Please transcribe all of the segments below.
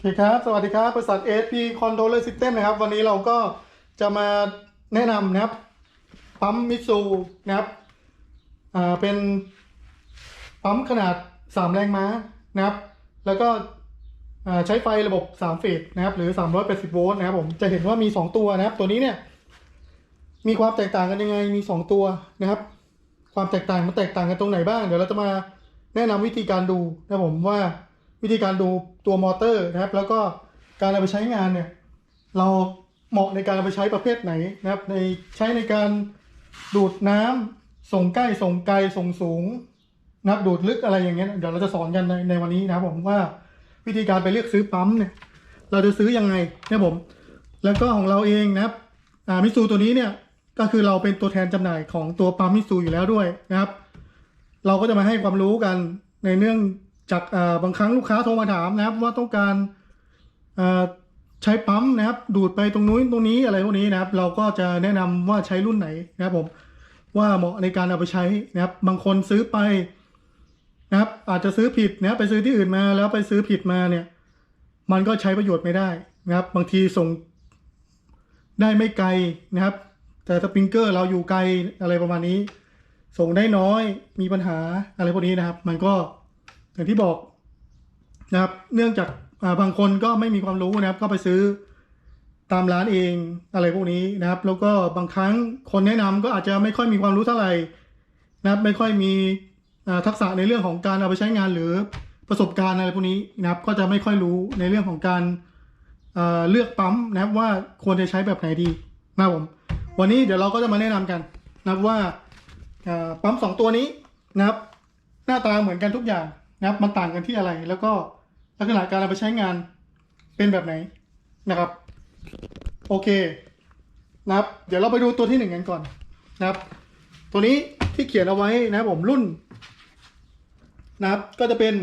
โอเคครับ สวัสดีครับ บริษัท ASP Controller System นะครับ วันนี้เราก็จะมาแนะนำนะครับ ปั๊มมิตซูนะครับ อ่า เป็นปั๊มขนาด 3 แรงม้านะครับ แล้วก็อ่าใช้ไฟระบบ 3 เฟสนะครับ หรือ 380 โวลต์นะครับผม จะเห็นว่ามี 2 ตัวนะครับ ตัวนี้เนี่ย มีความแตกต่างกันยังไง มี 2 ตัวนะครับ ความแตกต่างมันแตกต่างกันตรงไหนบ้าง เดี๋ยวเราจะมาแนะนำวิธีการดูนะครับผมว่า วิธีการดูตัวมอเตอร์นะครับ แล้วก็การเอาไปใช้งานเนี่ย เราเหมาะในการเอาไปใช้ประเภทไหนนะครับ ในใช้ในการดูดน้ำส่งใกล้ส่งไกลส่งสูงนะับดูดลึกอะไรอย่างเงี้ยเดี๋ยวเราจะสอนกันในในวันนี้นะครับผมว่าวิธีการไปเลือกซื้อปั๊มเนี่ย เราจะซื้อยังไงนะผม แล้วก็ของเราเองนะครับอ่ามิซูตัวนี้เนี่ยก็คือเราเป็นตัวแทนจำหน่ายของตัวปั๊มมิซูอยู่แล้วด้วยนะครับ เราก็จะมาให้ความรู้กันในเนื่อง จากบางครั้งลูกค้าโทรมาถามนะครับ ว่าต้องการใช้ปั๊มนะครับ ดูดไปตรงนู้นตรงนี้อะไรพวกนี้นะครับ เราก็จะแนะนำว่าใช้รุ่นไหนนะครับผมว่าเหมาะในการเอาไปใช้นะครับ บางคนซื้อไปนะครับ อาจจะซื้อผิดนะไปซื้อที่อื่นมาแล้วไปซื้อผิดมาเนี่ย มันก็ใช้ประโยชน์ไม่ได้นะครับ บางทีส่งได้ไม่ไกลนะครับ แต่สปริงเกอร์เราอยู่ไกลอะไรประมาณนี้ ส่งได้น้อยมีปัญหาอะไรพวกนี้นะครับ มันก็ อย่างที่บอกนะครับ เนื่องจากาบางคนก็ไม่มีความรู้นะครับ ก็ไปซื้อตามร้านเองอะไรพวกนี้นะครับ แล้วก็บางครั้งคนแนะนำก็อาจจะไม่ค่อยมีความรู้เท่าไหร่นะครับ ไม่ค่อยมีทักษะในเรื่องของการเอาไปใช้งานหรือประสบการณ์อะไรพวกนี้นะครับ ก็จะไม่ค่อยรู้ในเรื่องของการเอ่อเลือกปั๊มนะครับว่าควรจะใช้แบบไหนดีนะครับผมวันนี้เดี๋ยวเราก็จะมาแนะนำกันนะครับว่าอ่าปั๊มสองตัวนี้นะครับ หน้าตาเหมือนกันทุกอย่าง นะครับมันต่างกันที่อะไร แล้วก็ลักษณะการเอาไปใช้งานเป็นแบบไหนนะครับ โอเคนะครับ เดี๋ยวเราไปดูตัวที่หนึ่งกันก่อนนะครับ ตัวนี้ที่เขียนเอาไว้นะครับผมรุ่นนะครับก็จะเป็น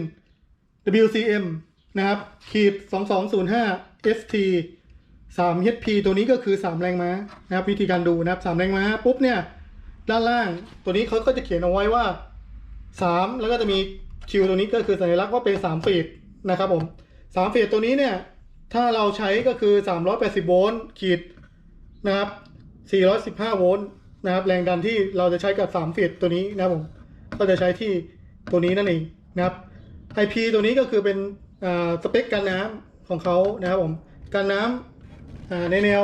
WCM นะครับขีด2205 ST 3 HP ตัวนี้ก็คือ 3 แรงม้านะครับ วิธีการดูนะครับ 3 แรงม้าปุ๊บเนี่ย ด้านล่างตัวนี้เขาก็จะเขียนเอาไว้ว่า 3 แล้วก็จะมี คิวตัวนี้ก็คือสัญลักษณ์ว่าเป็น3ฟีดนะครับผม3ฟีดตัวนี้เนี่ย ถ้าเราใช้ก็คือ 380 โวลต์ขีดนะครับ 415 โวลต์นะครับ แรงดันที่เราจะใช้กับ3ฟีดตัวนี้นะครับผม ก็จะใช้ที่ตัวนี้นั่นเองนะครับ IP ตัวนี้ก็คือเป็นสเปคกันน้ำของเขานะครับผม กันน้ำในแนว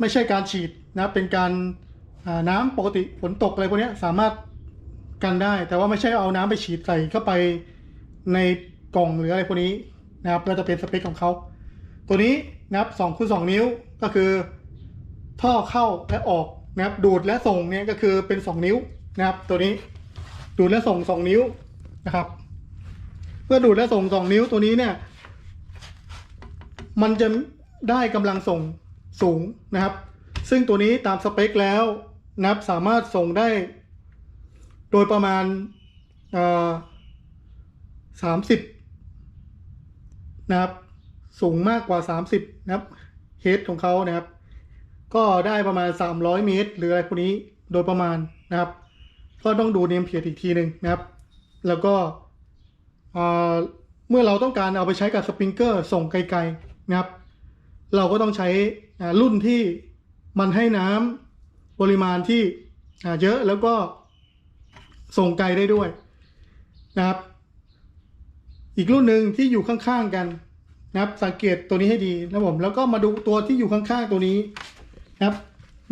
ไม่ใช่การฉีดนะเป็นการน้ำปกติฝนตกอะไรพวกนี้สามารถ กันได้ แต่ว่าไม่ใช่เอาน้ำไปฉีดใส่เข้าไปในกล่องหรืออะไรพวกนี้นะครับก็จะเป็นสเปคของเขา ตัวนี้นะครับ2คูณ2นิ้วก็คือ ท่อเข้าและออกนะครับดูดและส่งเนี่ยก็คือเป็น2นิ้วนะครับ ตัวนี้ดูดและส่ง2นิ้วนะครับเพื่อดูดและส่ง2นิ้วตัวนี้เนี่ย มันจะได้กำลังส่งสูงนะครับ ซึ่งตัวนี้ตามสเปคแล้วนะครับสามารถส่งได้ โดยประมาณสามสิบนะครับ สูงมากกว่า30นะครับเฮดของเขานะครับ ก็ได้ประมาณ300เมตร หรืออะไรพวกนี้โดยประมาณนะครับ ก็ต้องดูเนมเพจอีกทีหนึ่งนะครับ แล้วก็เมื่อเราต้องการเอาไปใช้กับสปริงเกอร์ส่งไกลๆนะครับ เราก็ต้องใช้รุ่นที่มันให้น้ำปริมาณที่เยอะแล้วก็ ส่งไกลได้ด้วยนะครับ อีกรุ่นหนึ่งที่อยู่ข้างๆกันนะครับ สังเกตตัวนี้ให้ดีนะผมแล้วก็มาดูตัวที่อยู่ข้างๆตัวนี้นะครับ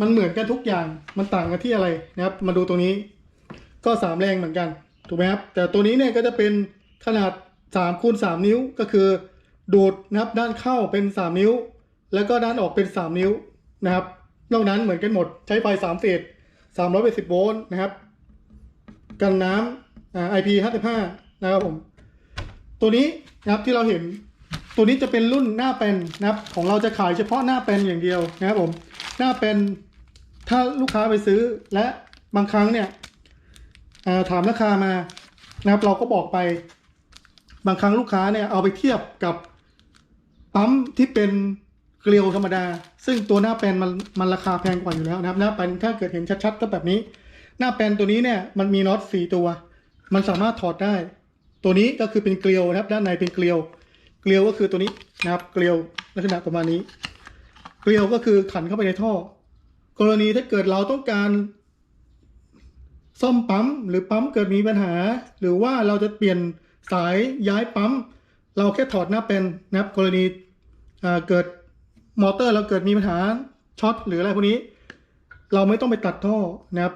มันเหมือนกันทุกอย่างมันต่างกันที่อะไรนะครับ มาดูตัวนี้ ก็สามแรงเหมือนกันถูกไหมครับแต่ตัวนี้เนี่ยก็จะเป็นขนาด3คูณ3นิ้วก็คือ ดูดนะครับด้านเข้าเป็น 3 นิ้ว แล้วก็ด้านออกเป็น 3 นิ้วนะครับนอกนั้นเหมือนกันหมดใช้ไฟ3เฟส380โวลต์นะครับ กันน้ำอ่า IP 55 นะครับผม ตัวนี้นะครับที่เราเห็นตัวนี้จะเป็นรุ่นหน้าเป็นนะครับ ของเราจะขายเฉพาะหน้าเป็นอย่างเดียวนะครับผม หน้าเป็นถ้าลูกค้าไปซื้อและบางครั้งเนี่ยถามราคามานะครับ เราก็บอกไป บางครั้งลูกค้าเนี่ยเอาไปเทียบกับปั๊มที่เป็นเกลียวธรรมดา ซึ่งตัวหน้าแปลนมันมันราคาแพงกว่าอยู่แล้วนะครับ หน้าแปลนถ้าเกิดเห็นชัดๆก็แบบนี้ หน้าแปลนตัวนี้เนี่ยมันมีน็อตสี่ตัว มันสามารถถอดได้ ตัวนี้ก็คือเป็นเกลียวนะครับ ด้านในเป็นเกลียว เกลียวก็คือตัวนี้นะครับ เกลียวลักษณะประมาณนี้ เกลียวก็คือขันเข้าไปในท่อ กรณีถ้าเกิดเราต้องการ ซ่อมปั๊มหรือปั๊มเกิดมีปัญหา หรือว่าเราจะเปลี่ยนสายย้ายปั๊ม เราแค่ถอดหน้าเป็นนะครับ กรณีเกิดมอเตอร์เราเกิดมีปัญหาช็อตหรืออะไรพวกนี้ เราไม่ต้องไปตัดท่อนะครับ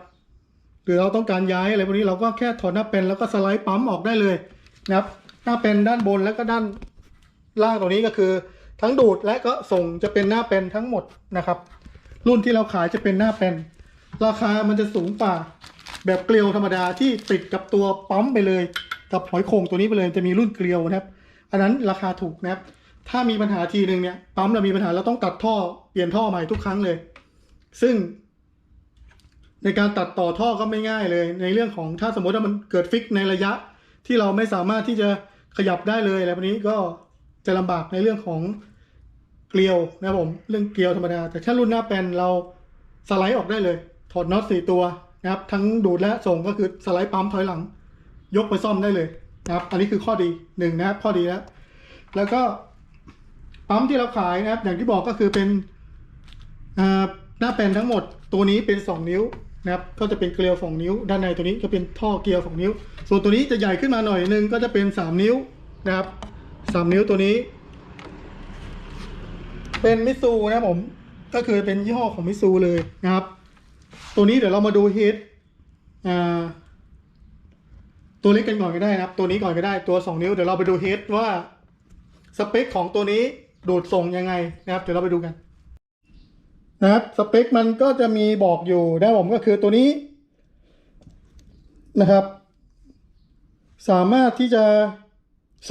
หรือเราต้องการย้ายอะไรพวกนี้เราก็แค่ถอดหน้าเป็นแล้วก็สไลด์ปั๊มออกได้เลยนะครับหน้าเป็นด้านบนแล้วก็ด้านล่างตรงนี้ก็คือ ทั้งดูดและก็ส่งจะเป็นหน้าเป็นทั้งหมดนะครับ รุ่นที่เราขายจะเป็นหน้าเป็น ราคามันจะสูงกว่าแบบเกลียวธรรมดาที่ติดกับตัวปั๊มไปเลย กับหอยโข่งตัวนี้ไปเลยจะมีรุ่นเกลียวนะครับ อันนั้นราคาถูกนะครับ ถ้ามีปัญหาทีหนึ่งเนี่ยปั๊มเรามีปัญหาเราต้องตัดท่อเปลี่ยนท่อใหม่ทุกครั้งเลย ซึ่ง ในการตัดต่อท่อก็ไม่ง่ายเลย ในเรื่องของถ้าสมมติว่ามันเกิดฟิกในระยะที่เราไม่สามารถที่จะขยับได้เลยอะไรแบบนี้ก็จะลำบากในเรื่องของเกลียวนะครับผมเรื่องเกลียวธรรมดา แต่ถ้ารุ่นหน้าแปลนเราสไลด์ออกได้เลย ถอดน็อตสี่ตัวนะครับ ทั้งดูดและส่งก็คือสไลด์ปั๊มถอยหลัง ยกไปซ่อมได้เลยนะครับ อันนี้คือข้อดีหนึ่งนะครับ ข้อดีแล้วแล้วก็ปั๊มที่เราขายนะครับ อย่างที่บอกก็คือเป็นหน้าแปลนทั้งหมดตัวนี้เป็น 2 นิ้ว นะครับก็จะเป็นเกลียว2นิ้ว ด้านในตัวนี้ก็เป็นท่อเกลียว2นิ้ว ส่วนตัวนี้จะใหญ่ขึ้นมาหน่อยนึงก็จะเป็น3นิ้วนะครับ3นิ้วตัวนี้ เป็นมิซูนะผมก็คือเป็นยี่ห้อของมิซูเลยนะครับ ตัวนี้เดี๋ยวเรามาดูเฮดอ่าตัวเล็กกันก่อนก็ได้นะครับ ตัวนี้ก่อนก็ได้ตัว2นิ้วเดี๋ยวเราไปดูเฮดว่าสเปคของตัวนี้ดูดส่งยังไงนะครับ เดี๋ยวเราไปดูกัน นะครับสเปคมันก็จะมีบอกอยู่นะผมก็คือตัวนี้นะครับ สามารถที่จะ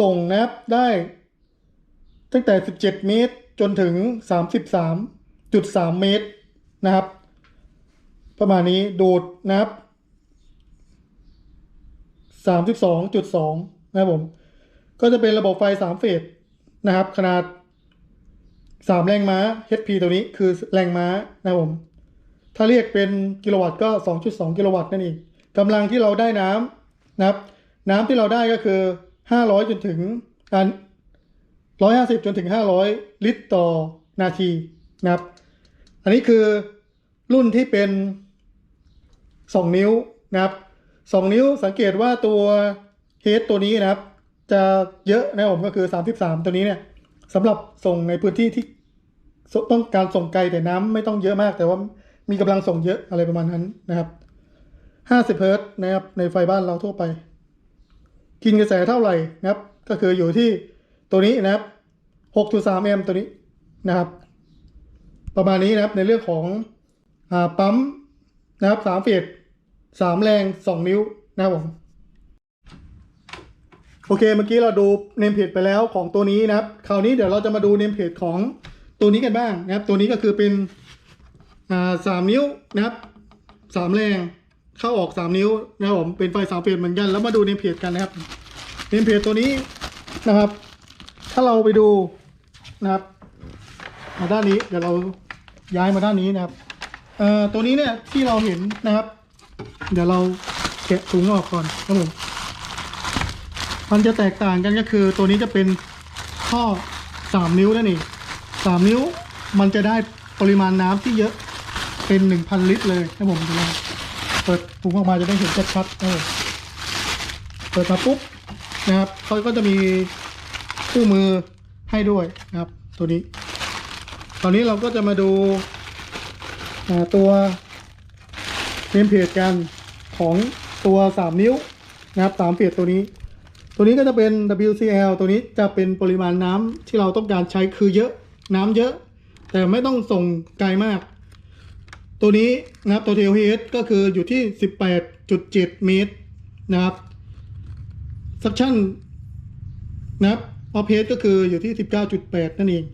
ส่งนะครับได้ ตั้งแต่ 17 เมตรจนถึง 33.3 เมตรนะครับ ประมาณนี้ดูดนะครับ 32.2 นะครับผม ก็จะเป็นระบบไฟ 3 เฟสนะครับ ขนาด สามแรงม้า HP ตัวนี้คือแรงม้านะครับผม ถ้าเรียกเป็นกิโลวัตต์ก็ 2.2 กิโลวัตต์นั่นเองกำลังที่เราได้น้ำนะครับ น้ำที่เราได้ก็คือ 500 จนถึงอัน150 จนถึง 500 ลิตรต่อนาทีนะครับ อันนี้คือรุ่นที่เป็น 2 นิ้วนะครับ 2 นิ้วสังเกตว่าตัวเฮดตัวนี้นะครับ จะเยอะนะครับผมก็คือ 33 ตัวนี้เนี่ย สำหรับส่งในพื้นที่ที่ต้องการส่งไกลแต่น้ำไม่ต้องเยอะมาก แต่ว่ามีกำลังส่งเยอะอะไรประมาณนั้นนะครับ50เฮิรตนะครับในไฟบ้านเราทั่วไป กินกระแสเท่าไหร่นะครับ ก็คืออยู่ที่ตัวนี้นะครับ6.3แอมป์ตัวนี้นะครับ ประมาณนี้นะครับในเรื่องของอปั๊มนะครับสามเฟสสามแรงสองนิ้วนะครับผม โอเคเมื่อกี้เราดูเนมเพจไปแล้วของตัวนี้นะครับ คราวนี้เดี๋ยวเราจะมาดูเนมเพจของตัวนี้กันบ้างนะครับ ตัวนี้ก็คือเป็นอ่าสามนิ้วนะครับสามแรงเข้าออกสามนิ้วนะครับผมเป็นไฟสามเฟสเหมือนกันแล้วมาดูเนมเพจกันนะครับเนมเพจตัวนี้นะครับ ถ้าเราไปดูนะครับมาด้านนี้เดี๋ยวเราย้ายมาด้านนี้นะครับเอ่อตัวนี้เนี่ยที่เราเห็นนะครับ เดี๋ยวเราแกะถุงออกก่อนครับผม มันจะแตกต่างกันก็คือตัวนี้จะเป็นท่อสามนิ้วนั่นเองสามนิ้วมันจะได้ปริมาณน้ำที่เยอะเป็นหนึ่งพันลิตรเลยนะผมจะลองเปิดถุงออกมาจะได้เห็นชัดๆนะผมเปิดมาปุ๊บนะครับเขาก็จะมีคู่มือให้ด้วยนะครับ ตัวนี้ ตอนนี้เราก็จะมาดูตัวเนมเพจกันของตัวสามนิ้วนะครับสามเพจตัวนี้ ตัวนี้ก็จะเป็น WCL ตัวนี้จะเป็นปริมาณน้ำที่เราต้องการใช้คือเยอะน้ำเยอะ แต่ไม่ต้องส่งไกลมาก ตัวนี้นะครับตัว TLH ก็คืออยู่ที่ 18.7 เมตรนะครับซักชั่นนะครับออฟเฮดก็คืออยู่ที่ 19.8 นั่นเอง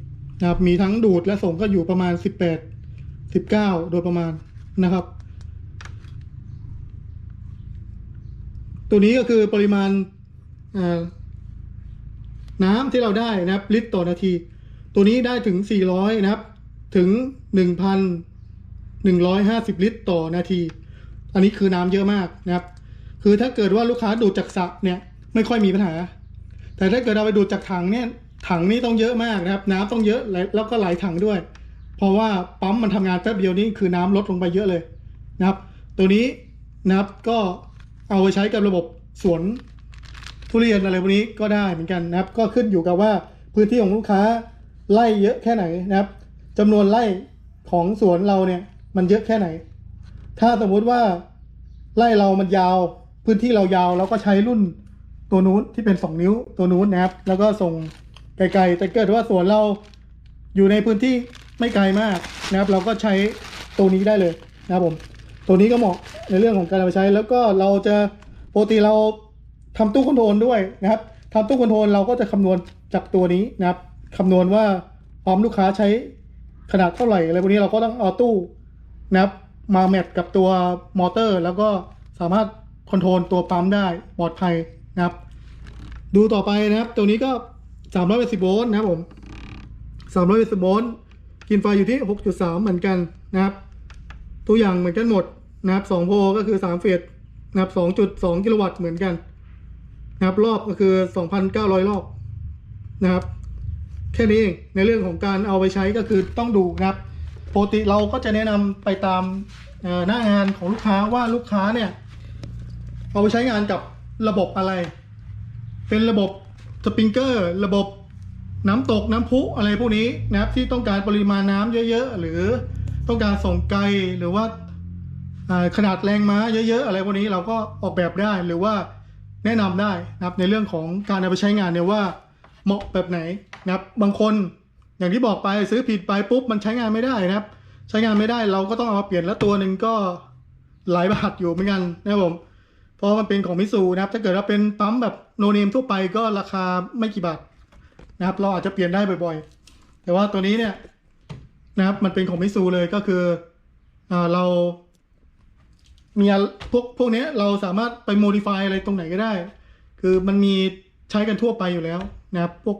นะครับมีทั้งดูดและส่งก็อยู่ประมาณ 18 19 โดยประมาณนะครับ ตัวนี้ก็คือปริมาณ น้ำที่เราได้นะครับ ลิตรต่อนาที ตัวนี้ได้ถึง 400 นะครับ ถึง 1,150 ลิตรต่อนาที อันนี้คือน้ำเยอะมากนะครับ คือถ้าเกิดว่าลูกค้าดูดจากสระเนี่ย ไม่ค่อยมีปัญหา แต่ถ้าเกิดเราไปดูดจากถังเนี่ย ถังนี่ต้องเยอะมากนะครับ น้ำต้องเยอะและแล้วก็หลายถังด้วย เพราะว่าปั๊มมันทำงานแป๊บเดียวนี่คือน้ำลดลงไปเยอะเลยนะครับ ตัวนี้นะครับก็เอาไปใช้กับระบบสวน ทุเรียนอะไรพวกนี้ก็ได้เหมือนกันนะครับ ก็ขึ้นอยู่กับว่าพื้นที่ของลูกค้าไล่เยอะแค่ไหนนะครับจำนวนไร่ของสวนเราเนี่ยมันเยอะแค่ไหน ถ้าสมมุติว่าไร่เรามันยาว พื้นที่เรายาวเราก็ใช้รุ่นตัวนู้นที่เป็น 2 นิ้วตัวนู้นนะครับ แล้วก็ส่งไกลๆแต่เกิดว่าสวนเราอยู่ในพื้นที่ไม่ไกลมากนะครับ เราก็ใช้ตัวนี้ได้เลยนะครับผม ตัวนี้ก็เหมาะในเรื่องของการเอาไปใช้ แล้วก็เราจะปกติเรา ทำตู้คอนโทรลด้วยนะครับทำตู้คอนโทรลเราก็จะคำนวณจากตัวนี้นะครับคำนวณว่าปั๊มลูกค้าใช้ขนาดเท่าไหร่อะไรพวกนี้เราก็ต้องเอาตู้นะครับมาแมทกับตัวมอเตอร์ แล้วก็สามารถคอนโทรลตัวปั๊มได้ปลอดภัยนะครับ ดูต่อไปนะครับ ตัวนี้ก็380โวลต์นะครับผม380โวลต์กินไฟอยู่ที่ 6.3 เหมือนกันนะครับ ตัวอย่างเหมือนกันหมดนะครับ2โวลต์ก็คือ 3 เฟสนะครับ2.2 กิโลวัตต์เหมือนกัน นะครับ รอบก็คือ 2,900 รอบนะครับ แค่นี้เองในเรื่องของการเอาไปใช้ก็คือต้องดูนะครับปกติเราก็จะแนะนำไปตามหน้างานของลูกค้าว่าลูกค้าเนี่ย เอาไปใช้งานกับระบบอะไร เป็นระบบสปริงเกอร์ ระบบน้ำตกน้ำพุอะไรพวกนี้นะครับ ที่ต้องการปริมาณน้ำเยอะ ๆ หรือต้องการส่งไกลหรือว่าขนาดแรงม้าเยอะ ๆ อะไรพวกนี้เราก็ออกแบบได้หรือว่า แนะนำได้นะครับในเรื่องของการเอาไปใช้งานเนี่ยว่าเหมาะแบบไหนนะครับบางคนอย่างที่บอกไปซื้อผิดไปปุ๊บมันใช้งานไม่ได้นะครับ ใช้งานไม่ได้เราก็ต้องเอามาเปลี่ยนแล้วตัวหนึ่งก็หลายบาทอยู่เหมือนกันนะครับผมเพราะมันเป็นของมิซูนะครับถ้าเกิดว่าเป็นปั๊มแบบโนเนมทั่วไปก็ราคาไม่กี่บาทนะครับ เราอาจจะเปลี่ยนได้บ่อยๆ แต่ว่าตัวนี้เนี่ยนะครับมันเป็นของมิซูเลยก็คืออเรา มีอะพวกพวกนี้เราสามารถไปโมดิฟายอะไรตรงไหนก็ได้ คือมันมีใช้กันทั่วไปอยู่แล้วนะครับ พวก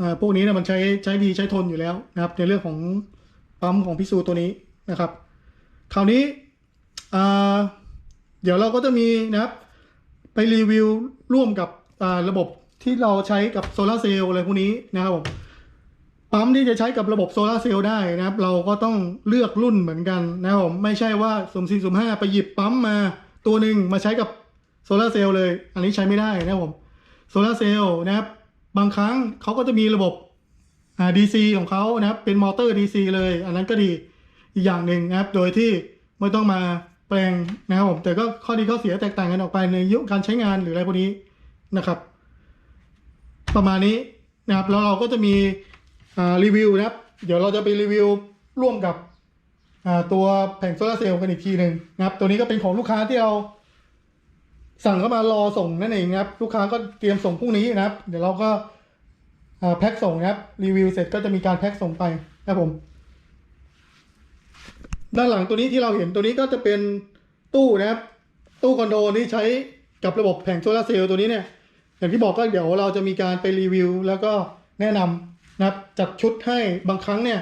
อ่าพวกนี้เนี่ยมันใช้ใช้ดีใช้ทนอยู่แล้วนะครับ ในเรื่องของปั๊มของพิซูตัวนี้นะครับ คราวนี้อ่าเดี๋ยวเราก็จะมีนะครับ ไปรีวิวร่วมกับอ่าระบบที่เราใช้กับโซลาเซลล์อะไรพวกนี้นะครับผม ปั๊มที่จะใช้กับระบบโซลาเซลล์ได้นะครับ เราก็ต้องเลือกรุ่นเหมือนกันนะครับผมไม่ใช่ว่าสมสี่สมห้าไปหยิบปั๊มมาตัวหนึ่งมาใช้กับโซลาเซลล์เลย อันนี้ใช้ไม่ได้นะครับผมโซลาเซลล์นะครับบางครั้งเขาก็จะมีระบบอ่า DC ของเขานะครับเป็นมอเตอร์ DC เลย อันนั้นก็ดีอีกอย่างหนึ่งนะครับ โดยที่ไม่ต้องมาแปลงนะครับผมแต่ก็ข้อดีข้อเสียแตกต่างกันออกไปในยุคการใช้งานหรืออะไรพวกนี้นะครับ ประมาณนี้นะครับแล้วเราก็จะมี รีวิวนะครับ เดี๋ยวเราจะไปรีวิวร่วมกับอ่าตัวแผงโซลาเซลล์กันอีกทีหนึ่งนะครับ ตัวนี้ก็เป็นของลูกค้าที่เราสั่งเข้ามารอส่งนั่นเองนะครับ ลูกค้าก็เตรียมส่งพรุ่งนี้นะครับ เดี๋ยวเราก็อ่าแพ็คส่งนะครับ รีวิวเสร็จก็จะมีการแพ็คส่งไปนะครับผม ด้านหลังตัวนี้ที่เราเห็นตัวนี้ก็จะเป็นตู้นะครับ ตู้คอนโดที่ใช้กับระบบแผงโซลาเซลล์ตัวนี้เนี่ย อย่างที่บอกก็เดี๋ยวเราจะมีการไปรีวิว แล้วก็แนะนำ นะครับจัดชุดให้บางครั้งเนี่ย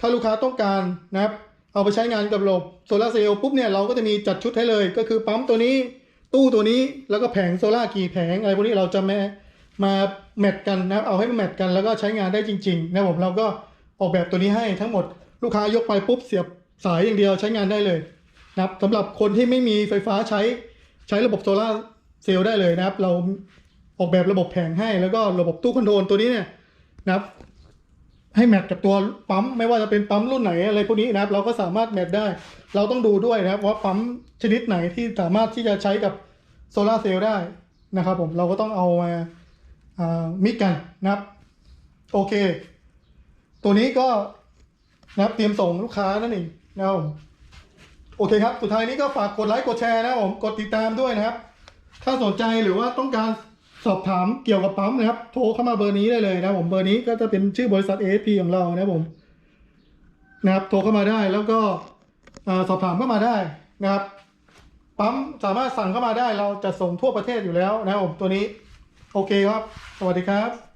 ถ้าลูกค้าต้องการนะครับเอาไปใช้งานกับระบบโซลาเซลล์ปุ๊บเนี่ยเราก็จะมีจัดชุดให้เลย ก็คือปั๊มตัวนี้ตู้ตัวนี้แล้วก็แผงโซลากี่แผงอะไรพวกนี้เราจะมามาแมทกันนะเอาให้มันแมทกันแล้วก็ใช้งานได้จริงๆนะครับผมเราก็ออกแบบตัวนี้ให้ทั้งหมดลูกค้ายกไปปุ๊บเสียบสายอย่างเดียวใช้งานได้เลยนะครับสำหรับคนที่ไม่มีไฟฟ้าใช้ใช้ระบบโซลาเซลล์ได้เลยนะครับ เราออกแบบระบบแผงให้แล้วก็ระบบตู้คอนโทรลตัวนี้เนี่ย นะครับ ให้แมทกับตัวปั๊มไม่ว่าจะเป็นปั๊มรุ่นไหนอะไรพวกนี้นะครับ เราก็สามารถแมทได้ เราต้องดูด้วยนะครับ ว่าปั๊มชนิดไหนที่สามารถที่จะใช้กับโซลาร์เซลล์ได้นะครับ ผมเราก็ต้องเอามาามิกกันนะครับโอเค ตัวนี้ก็นะครับเตรียมส่งลูกค้านั่นเองนะครับผมโอเคครับ สุดท้ายนี้ก็ฝากกดไลค์กดแชร์นะครับผมกดติดตามด้วยนะครับ ถ้าสนใจหรือว่าต้องการ สอบถามเกี่ยวกับปั๊มนะครับ โทรเข้ามาเบอร์นี้ได้เลยนะผมเบอร์นี้ก็จะเป็นชื่อบริษัท AFP ของเรานะผมนะครับ โทรเข้ามาได้แล้วก็สอบถามเข้ามาได้นะครับ ปั๊มสามารถสั่งเข้ามาได้เราจะส่งทั่วประเทศอยู่แล้วนะครับผมตัวนี้ โอเคครับ สวัสดีครับ